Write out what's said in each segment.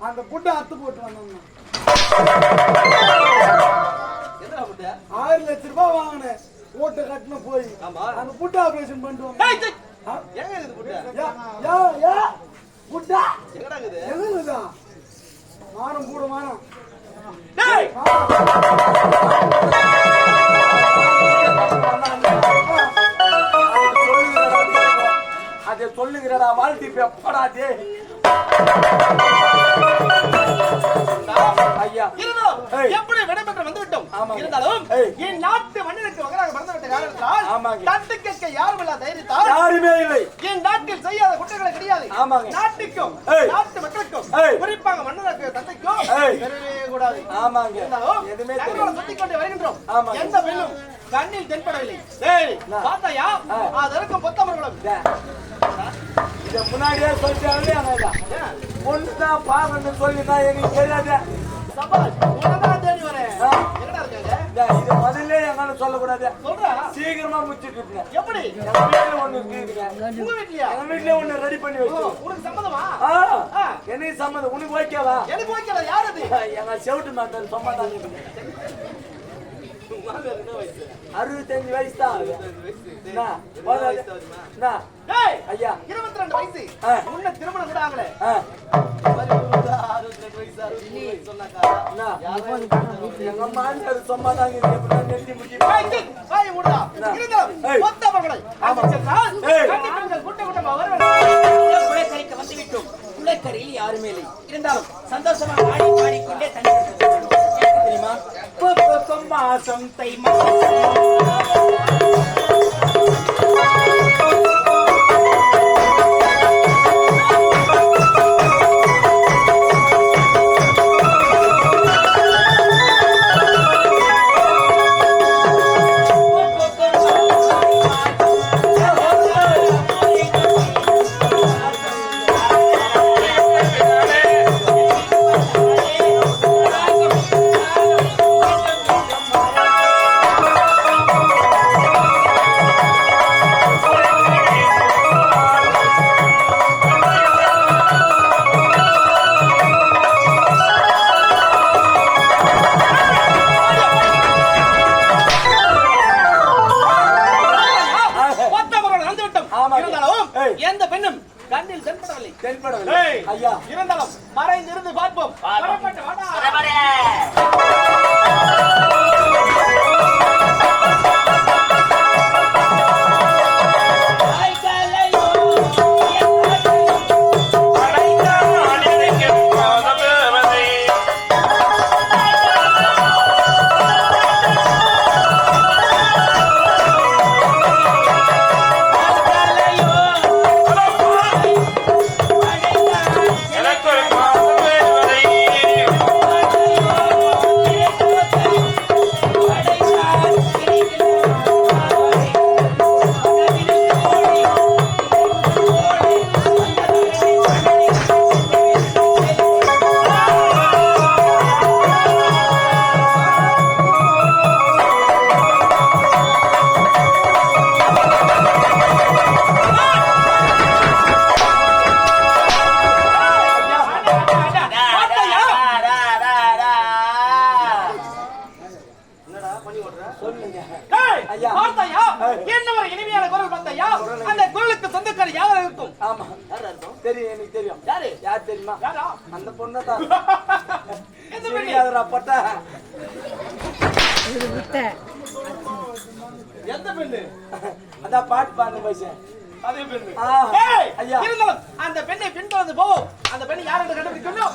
அந்த புட்டை அத்து போட்டு வந்தோம்னா? ஆறு லட்ச ரூபாய் வாங்கினேன். ஓட்டு கட்டின போய். அந்த புட்டை ஆபரேஷன் பண்ணிட்டு? எதுலதா வானம் கூட டேய், அதை சொல்லுகிறடா வாழ்த்தி எப்படா எப்படி விடைபெற்று வந்துவிட்டோம். இருந்தாலும். என் நாட்டு மண்ணிற்கு மகனாக பிறந்துவிட்ட காரணத்தினால் ஆமாங்க. தட்டு கேட்க யாரும் இல்லா தைரியத்தால் யாருமே இல்லை என் நாட்டில் செய்யாத குற்றங்கள் கிடையாது. நாட்டுக்கும். நாட்டு மக்களுக்கும். குறிப்பாக மன்னருக்கு தந்தைக்கும். பெறவே கூடாது ஆமாங்க இருந்தாலும் எதுவுமே தகவலை தெரியும் சொல்லிக் கொண்டு வருகின்றோம். எந்த பெண்ணும் கண்ணில் தென்படவில்லை. பார்த்தாயா. அது இருக்கும் பொத்தமர்களும் இத முன்னாடியே சொல்லிட்டாங்க ஒன்று தான் பாக்கணும்னு சொல்லிதான் எனக்கு தெரியாது. இது முதல்ல என்னால சொல்லக்கூடாது. சீக்கிரமா முடிச்சிட்டு இருக்கேன் எப்படி? ஒண்ணு வீட்லயா? ஒண்ணு ரெடி பண்ணி வச்சு உனக்கு சம்மதமா. எனக்கு சம்மதம். உனக்கு ஓகேவா எனக்கு ஓகேடா யார் எங்க செவிட்டு மாட்டாரு சும்மா தான் அறுபத்தஞ்சு வயசு தான் ஐயா. இருபத்தி ரெண்டு வயசு. ஆ. முன்ன திருமணம் கூட ஆகல. யாருமே இல்லை. இருந்தாலும் சந்தோஷமாக Sơn பெண்ணும் கண்ணில் தென்படவில்லை தென்படவில்லை. ஐயா இருந்தாலும் யாரும் இருக்கும்? ஆமா தெரியும் எனக்கு தெரியும். யாரு? யார் தெரியுமா? யாரா? அந்த பொண்ணு தான் எந்த பெண்ணு? பட்டா எந்த பெண்ணு? அதான் பாட்டு பாடுன பைசன் அதே பெண்ணு. ஐயா. இருந்தாலும் அந்த பெண்ணை பின்தொடர்ந்து போவோம் அந்த பெண்ணை யார் என்று கண்டுபிடிக்கணும்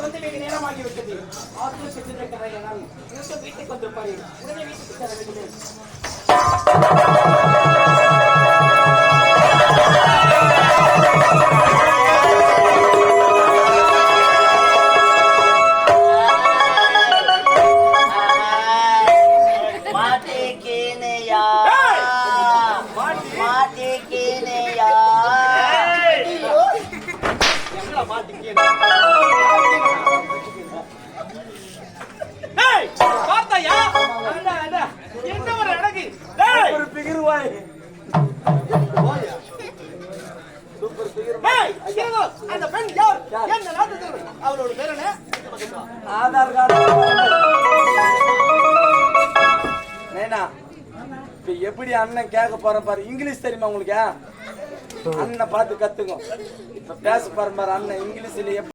வந்து வெகு நேரம் ஆகிவிட்டது ஆற்றில் சென்றிருக்கிறார்கள் மீண்டும் வீட்டுக்கு வந்திருப்பார்கள் உடனே வீட்டுக்கு செல்ல வேண்டும் மாட்டிக்கினையா மாட்டிக்கினையா போய் ஆதார் கார்டு எப்படி அண்ணன் கேட்க போற பாரு. இங்கிலீஷ் தெரியுமா உங்களுக்கு? அண்ணன் பார்த்து கத்துக்கும் இப்ப பேச பாரு பாரு அண்ணன் இங்கிலீஷ்ல